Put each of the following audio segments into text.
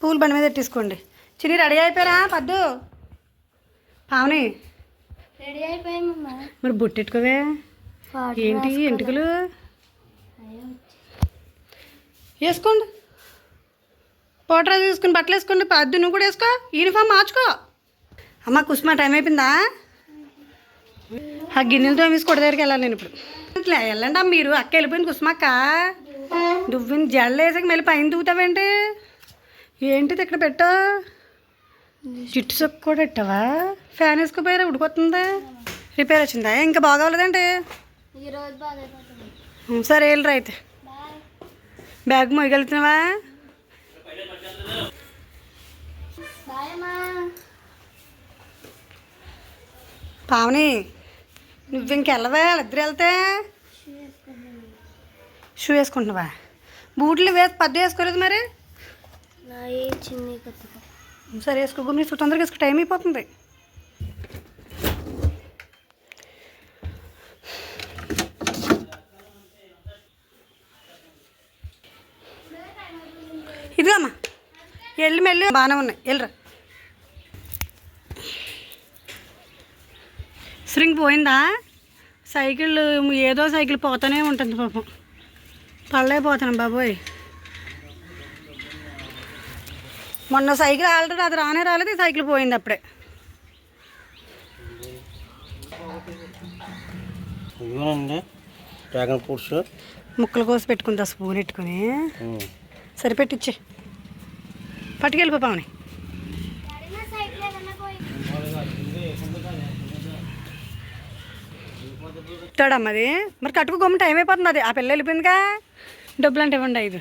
పూలు బండి మీద పెట్టేసుకోండి చిన్ని రెడీ అయిపోయారా? పద్దు? పావని? రెడీ అయిపోయామమ్మా మరి బొట్టెట్టుకోవే. ఏంటి ఎంటుకలు? వేసుకోండి. పౌడర్ తీసుకుని బట్టలు వేసుకోండి. పద్దు నువ్వు కూడా వేసుకో. యూనిఫామ్ మార్చుకో. అమ్మ కుసుమ టైం అయిపోయిందా? ఆ గిన్నెలతో కొడ దగ్గరికి వెళ్ళాలి నేను ఇప్పుడు. ఇట్లా వెళ్ళండి అమ్మ మీరు. అక్క వెళ్ళిపోయింది కుసుమక్క. నువ్వు వేసాక మళ్ళీ పైన దూతావేంటి? ఏంటిది ఇక్కడ పెట్టా? జిట్టు సొక్కు కూడా పెట్టావా? ఫ్యాన్ వేసుకోపోయారా? ఉడికొస్తుందా రిపేర్ వచ్చిందా? ఇంకా బాగోలేదండి సరే వెళ్ళరా అయితే. బాయ్. బ్యాగ్ మోయగలుగుతున్నావా? పావని నువ్వు ఇంకెళ్ళవా ఇద్దరు వెళ్తే? షూ వేసుకుంటున్నావా? బూట్లు వేసి పద్దు వేసుకోలేదు మరి నా ఏ చిన్ని కొత్తగా సరే వేసుకో నీ తొందరగా వేసుకో టైం అయిపోతుంది. ఇదిగమ్మా వెళ్ళి మెల్లి బాగానే ఉన్నాయి వెళ్ళరా స్ప్రింగ్ పోయిందా? సైకిల్ ఏదో సైకిల్ పోతానే ఉంటుంది పాపం. పళ్ళైపోతున్నాం బాబోయ్. మొన్న సైకిల్ ఆల్రెడీ అది రానే రాలేదు సైకిల్ పోయింది అప్పుడే. Dragon fruits. ముక్కలు కోసి పెట్టుకుందా స్పూన్ పెట్టుకుని సరిపెట్టిచ్చే పట్టుకెళ్ళిపో పావని. సైకిల్ ఏదన్నా పోయి ఇస్తాడమ్మా అది మరి కట్టుకు గమ్మ టైం అయిపోతుంది అది. ఆ పిల్ల వెళ్ళిపోయిందిగా. డబ్బులు అంటే ఇవ్వండి ఐదు.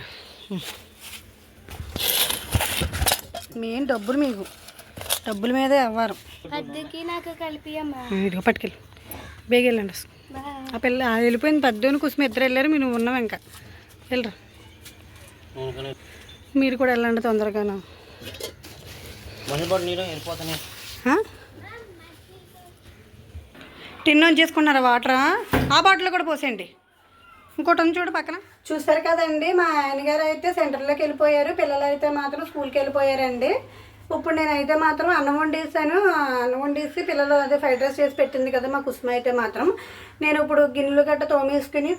మెయిన్ డబ్బులు మీకు. డబ్బుల మీదే అవ్వరు ఇదిగో పట్టుకెళ్ళి. బేగ వెళ్ళండి అసలు. బాయ్. ఆ పిల్ల ఆ వెళ్ళిపోయింది పద్దోని కోసం ఇద్దరు వెళ్ళారు మీరు ఉన్నావు ఇంకా. వెళ్ళరా. మీరు కూడా వెళ్ళండి తొందరగాను. మనిపాటు నీరు వెళ్ళిపోతానే. ఆ? టిన్ ఆన్ చేసుకున్నారా వాటరా? ఆ బాటిల్ కూడా పోసేయండి. ఇంకోటి ఉంది చూడు పక్కన. చూస్తారు కదండి మా ఆయనగారు అయితే సెంటర్లోకి వెళ్ళిపోయారు. పిల్లలు అయితే మాత్రం స్కూల్కి వెళ్ళిపోయారండి. ఇప్పుడు నేనైతే మాత్రం అన్నం వండేసాను అన్నం వండేసి పిల్లలు అదే ఫ్రైడ్ రైస్ చేసి పెట్టింది కదా మా కుసుమ అయితే మాత్రం. నేను ఇప్పుడు గిన్నెలు గట్ట తోమేసుకుని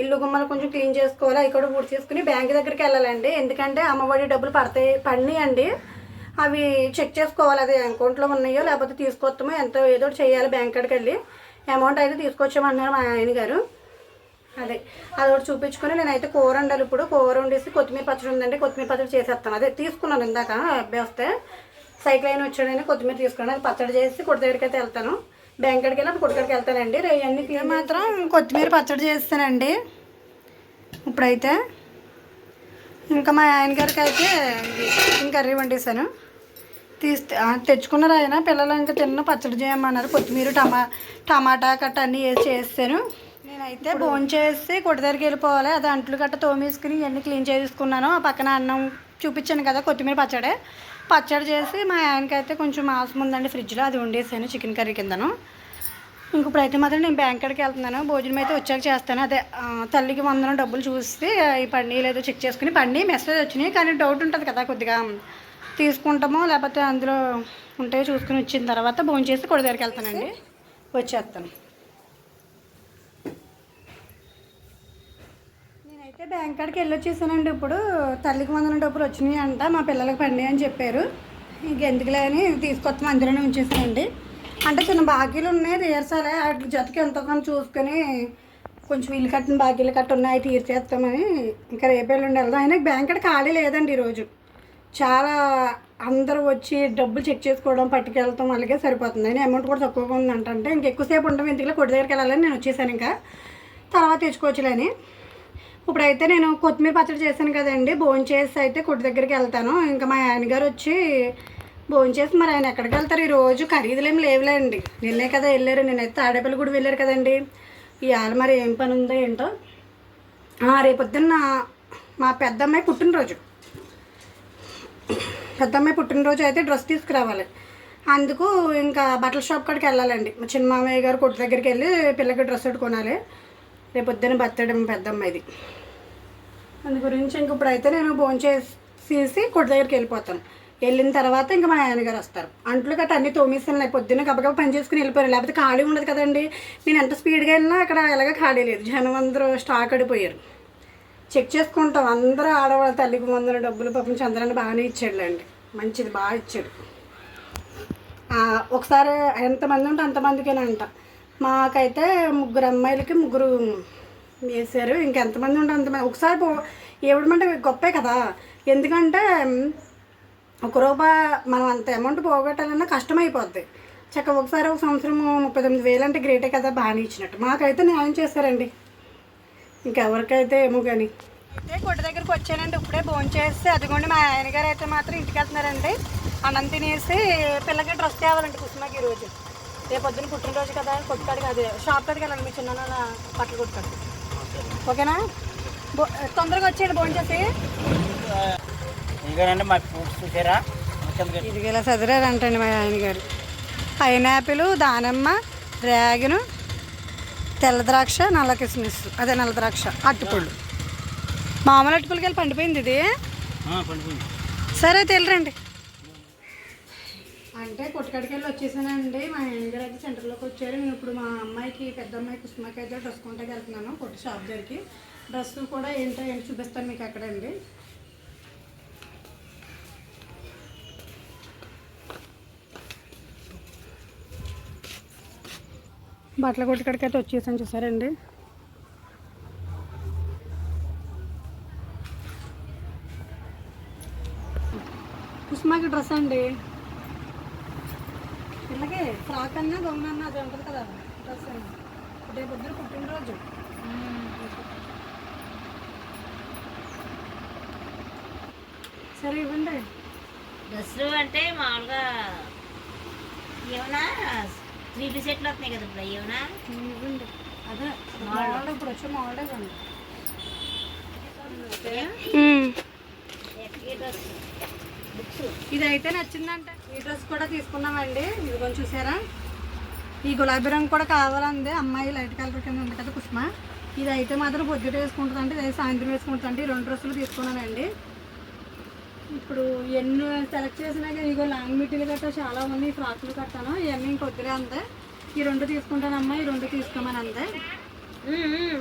ఇల్లు గుమ్మలు కొంచెం క్లీన్ చేసుకోవాలి. అవి కూడా పూర్తి చేసుకుని బ్యాంక్ దగ్గరికి వెళ్ళాలండి. ఎందుకంటే అమ్మఒడి డబ్బులు పడతాయి పడినాయండి. అవి చెక్ చేసుకోవాలి. అది అకౌంట్లో ఉన్నాయో లేకపోతే తీసుకొస్తామో ఎంతో ఏదో ఒకటి చేయాలి బ్యాంక్ కాడికి వెళ్ళి. అమౌంట్ అయితే తీసుకొచ్చామన్నారు మా ఆయన గారు. అదే. అది ఒకటి చూపించుకొని నేనైతే కూర వండాలి ఇప్పుడు. కూర వండేసి కొత్తిమీర పచ్చడి ఉందండి కొత్తిమీర పచ్చడి చేసేస్తాను. అదే తీసుకున్నాను ఇందాక అబ్బాయి వస్తే. సైకిల్ అయిన వచ్చాడని కొత్తిమీర తీసుకున్నాను. అది పచ్చడి చేసి కుడి దగ్గరికి అయితే వెళ్తాను. బ్యాంక్ కాడికి వెళ్ళి కుడికడికి వెళ్తానండి. రేయన్నీ అన్ని మాత్రం కొత్తిమీర పచ్చడి చేస్తానండి. ఇప్పుడైతే ఇంకా మా ఆయన గారికి అయితే కర్రీ వండేసాను తీస్తే తెచ్చుకున్నారు ఆయన పిల్లలు ఇంకా తిన్న పచ్చడి చేయమన్నారు. కొత్తిమీర టమా టమాటా కట్ట అన్నీ వేసి చేస్తాను. అయితే భోంచేసి చేసి కొట్టి దగ్గరికి వెళ్ళిపోవాలి. అది అంట్లు గట్ట తోమేసుకుని ఇవన్నీ క్లీన్ చేసుకున్నాను ఆ పక్కన అన్నం చూపించాను కదా కొత్తిమీర పచ్చడి. పచ్చడి చేసి మా ఆయనకైతే కొంచెం మాంసం ఉందండి ఫ్రిడ్జ్లో. అది వండేసాను చికెన్ కర్రీ కిందను. ఇంక ఇప్పుడైతే మాత్రం నేను బ్యాంక్ కాడికి వెళ్తున్నాను. భోజనం అయితే వచ్చాక చేస్తాను. అదే తల్లికి వందనం డబ్బులు చూసి ఈ పండి లేదో చెక్ చేసుకుని పండి మెసేజ్ వచ్చినాయి. కానీ డౌట్ ఉంటుంది కదా కొద్దిగా. తీసుకుంటామో లేకపోతే అందులో ఉంటే చూసుకుని వచ్చిన తర్వాత భోజనం చేసి కొడి దగ్గరికి వెళ్తానండి. వచ్చేస్తాను. నేనైతే బ్యాంక్ కాడికి వెళ్ళి వచ్చేసానండి ఇప్పుడు తల్లికి వందల డబ్బులు వచ్చినాయి అంట మా పిల్లలకి పండి అని చెప్పారు. ఇంకెందుకులే అని తీసుకొస్తాం అందులోనే ఉంచేసానండి. అంటే చిన్న బాకీలు ఉన్నాయి తీర్చాలి. వాటి జతకి ఎంతో కొంత చూసుకొని కొంచెం ఇల్లు కట్టిన బాకీలు కట్ట ఉన్నాయి అవి తీర్చేస్తామని ఇంకా రేపేళ్ళుండి వెళ్దాం. అయినా బ్యాంక్ కాడ ఖాళీ లేదండి ఈరోజు. చాలా అందరూ వచ్చి డబ్బులు చెక్ చేసుకోవడం పట్టుకెళ్ళటం అలాగే సరిపోతుంది. అని అమౌంట్ కూడా తక్కువగా ఉందంటే ఇంక ఎక్కువసేపు ఉండడం ఎందుకు కొట్టి దగ్గరికి వెళ్ళాలని నేను వచ్చేసాను ఇంకా. తర్వాత తెచ్చుకోవచ్చులేని ఇప్పుడైతే నేను కొత్తిమీర పచ్చడి చేశాను కదండి. భోజనం చేసి అయితే కొట్టు దగ్గరికి వెళ్తాను. ఇంకా మా ఆయనగారు వచ్చి భోజనం చేసి మరి ఆయన ఎక్కడికి వెళ్తారు? ఈ రోజు ఖరీదులు ఏమి లేవులేండి. నిన్నే కదా వెళ్ళారు. నేనైతే తాడేపల్లి కూడా వెళ్ళారు కదండి. ఇవాళ మరి ఏం పని ఉందో ఏంటో? రేపొద్దున్న మా పెద్దమ్మాయి పుట్టినరోజు. పెద్దమ్మాయి పుట్టినరోజు అయితే డ్రెస్ తీసుకురావాలి. అందుకు ఇంకా బట్టల షాప్ కాడికి వెళ్ళాలండి. మా చిన్న మామయ్య గారు కొట్టు దగ్గరికి వెళ్ళి పిల్లకి డ్రెస్ కొనాలి. రేపు పొద్దున్న బర్త్డే పెద్దమ్మ పెద్దమ్మాయిది అందు గురించి ఇంక ఇప్పుడైతే నేను భోజనం చేసి కొట్టు దగ్గరికి వెళ్ళిపోతాను. వెళ్ళిన తర్వాత ఇంకా మా నాన్నగారు వస్తారు. అంట్లు గట్రా అన్ని తోమేసాను పొద్దున్న గబగబ పని చేసుకుని వెళ్ళిపోయారు. లేకపోతే ఖాళీ ఉండదు కదండి. నేను ఎంత స్పీడ్గా వెళ్ళినా అక్కడ ఎలాగ ఖాళీ లేదు. జనం అందరూ స్టాక్ అడిపోయారు చెక్ చేసుకుంటాం. అందరూ ఆడవాళ్ళ తల్లికి వందల డబ్బులు పాపం చంద్రాన్ని బాగానే ఇచ్చాడులేండి. మంచిది బాగా ఇచ్చాడు. ఒకసారి ఎంతమంది ఉంటే అంతమందికేనంట. మాకైతే ముగ్గురు అమ్మాయిలకి ముగ్గురు వేసారు ఇంకెంతమంది ఉంటే అంతమంది. ఒకసారి పో ఇవ్వడమంటే గొప్పే కదా. ఎందుకంటే ఒక రూపాయి మనం అంత అమౌంట్ పోగొట్టాలన్నా కష్టమైపోద్ది. చక్క ఒకసారి ఒక సంవత్సరం ముప్పై తొమ్మిది వేలు అంటే గ్రేటే కదా బాగానే ఇచ్చినట్టు. మాకైతే న్యాయం చేశారండి. ఇంకెవరికైతే ఏమో కానీ అయితే కొట్టు దగ్గరికి వచ్చానండి. ఇప్పుడే భోజనం చేస్తే అదిగోండి మా ఆయన గారు అయితే మాత్రం ఇంటికి వెళ్తున్నారండి. అన్నం తినేసి పిల్లకి డ్రెస్ తేవాలండి కుసుమకి ఈరోజు. రేపు పొద్దున్న పుట్టినరోజు కదా కొట్టుకాడికి అదే షాప్ కాడికి వెళ్ళాలి మీ చిన్న బట్టలు కొట్టుకాడికి ఓకేనా? బో తొందరగా వచ్చేయండి భోజనం చేసి. ఇదిగోనండి మా చూసారా? మా ఆయన గారు. పైనాపిల్ దానిమ్మ డ్రాగను తెల్ల ద్రాక్ష నల్ల కిస్మిస్. అదే నల్ల ద్రాక్ష అట్టుపళ్ళు మామూలు అట్టుపళ్ళకి వెళ్ళి పండిపోయింది ఇది. సరే తెలిరండి. అంటే కొట్టుకడికెళ్ళి వచ్చేసానండి. మా ఆయన గారు అయితే సెంటర్లోకి వచ్చారు. నేను ఇప్పుడు మా అమ్మాయికి పెద్ద అమ్మాయి కుసుమకి అయితే డ్రెస్ కొంటే వెళ్తున్నాను కొట్టు షాప్ దగ్గరికి. డ్రెస్ కూడా ఏంటో ఏంటి చూపిస్తాను మీకు అక్కడండి. బట్టల కొట్టుకడికి అయితే వచ్చేసాను చూసారండి. కుసుమాకి డ్రెస్ అండి. పిల్లకి ఫ్రాక్ అన్నా దొంగ అన్నా అది ఉంటుంది కదా డ్రెస్ అండి రేపు పొద్దున పుట్టినరోజు. సరే ఇవ్వండి. డ్రెస్సులు అంటే మామూలుగా ఏమన్నా త్రీ పీస్ సెట్లు వస్తున్నాయి కదా ఇప్పుడు ఏమన్నా? ఇవ్వండి. అదే మోడల్ ఇప్పుడు వచ్చే ఈ డ్రెస్ ఇది అయితే నచ్చిందంటే. ఈ డ్రెస్ కూడా తీసుకున్నామండి. ఇది కొంచెం చూసారా? ఈ గులాబీ రంగు కూడా కావాలంది. అమ్మాయి లైట్ కలర్ కింద ఉంది కదా కుష్మ ఇది అయితే మాత్రం పొద్దుట వేసుకుంటుంది అంటే ఇది సాయంత్రం వేసుకుంటుంది ఈ రెండు డ్రెస్సులు తీసుకున్నానండి. ఇప్పుడు ఎన్ని సెలెక్ట్ చేసినా కానీ ఇగో లాంగ్ మిటీలు గట్టా చాలా ఉన్నాయి. ఫ్రాక్లు కట్టాను. ఇవన్నీ ఇంకొద్దులే అందే. ఈ రెండు తీసుకుంటానమ్మా. ఈ రెండు తీసుకోమని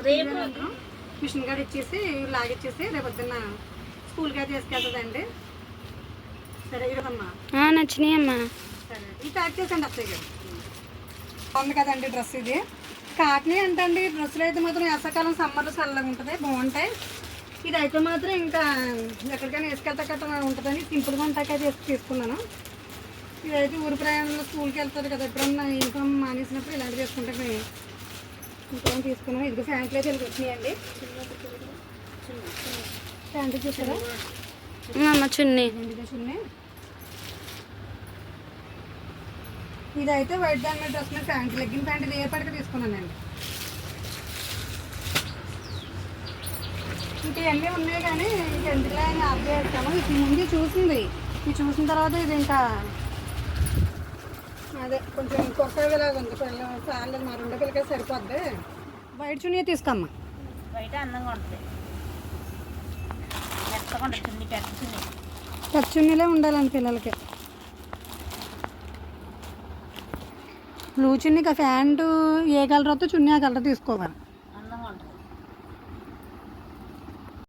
రేపు. మిషన్ గారు ఇచ్చేసి లాగిచ్చేసి రేపు పొద్దున్న స్కూల్కి అయితే తీసుకెళ్తుందండి. నచ్చినాయి అమ్మా. ఇది బాగుంది కదండి డ్రెస్ ఇది. కాటనీ అంటండి డ్రెస్సులు అయితే మాత్రం వేసవకాలం సమ్మర్లో చల్లగా ఉంటుంది బాగుంటాయి. ఇది అయితే మాత్రం ఇంకా ఎక్కడికైనా వేసుకెళ్తా కట్ట ఉంటుందని సింపుల్గా ఉంటాకైతే వేసి తీసుకున్నాను. ఇదైతే ఊరి ప్రయాణంలో స్కూల్కి వెళ్తారు కదా ఎప్పుడన్నా ఇన్కమ్ మానేసినప్పుడు ఇలాంటివి వేసుకుంటే ఇంకేం తీసుకున్నాను ఇదిగో ఫ్యాంట్లు అయితే వచ్చినాయండి. ఫ్యాంట్లు చూసారా? చున్నీ. చున్నీ. ఇదైతే వైట్ దాని మీద డ్రెస్ మీద ప్యాంట్ లెగ్గిన్ ప్యాంట్ ఇది ఏ పడక తీసుకున్నానండి? ఇంకా ఇవన్నీ ఉన్నాయి కానీ ఇంక ఎందుకులే అని ఆఫ్ చేస్తాను ఇది ముందు చూసింది. ఇది చూసిన తర్వాత ఇది ఇంకా అదే కొంచెం కొత్తలాగా ఉంది. పిల్ల చాలు మా రెండు పిల్లకే సరిపోద్ది. వైట్ చున్నీ తీసుకోమ్మా. బయట అందంగా ఉంటుంది. పెద్ద చున్నీలే ఉండాలండి పిల్లలకి. బ్లూ చున్నీ ప్యాంటు ఏ కలర్ వస్తే చున్నీ ఆ కలర్ తీసుకోవాలి.